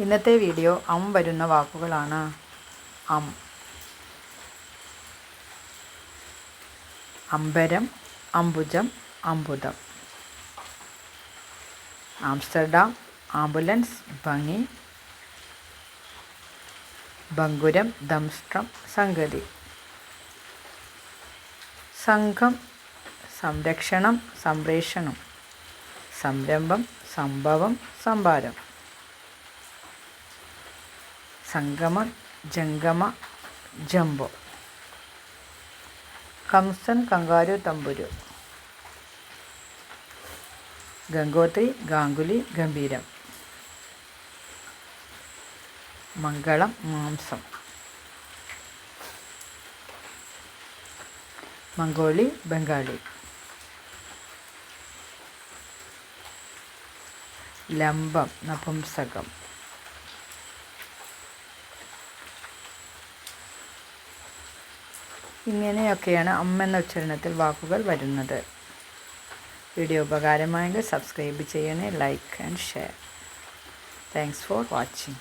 ഇന്നത്തെ വീഡിയോ അം വരുന്ന വാക്കുകളാണ് അം. അമ്പരം അംബുജം അംബുദം. ആംസ്റ്റർഡാം ആംബുലൻസ് ഭംഗി. ബങ്കുരം ദംസ്ട്രം സംഗതി. സംഘം സംരക്ഷണം സംപ്രേഷണം. സംരംഭം സംഭവം സംഭാരം. സംഗമ ജംഗമ ജംബോ. കംസൻ കങ്കാരു തമ്പുരു. ഗംഗോത്രി ഗാംഗുലി ഗംഭീരം. മംഗളം മാംസം. മംഗോളി ബംഗാളി. ലംബം നപുംസകം. ഇങ്ങനെയൊക്കെയാണ് അമ്മ എന്ന ഉച്ചാരണത്തിൽ വാക്കുകൾ വരുന്നത്. വീഡിയോ ഉപകാരമായെങ്കിൽ സബ്സ്ക്രൈബ് ചെയ്യണേ like and share. Thanks for watching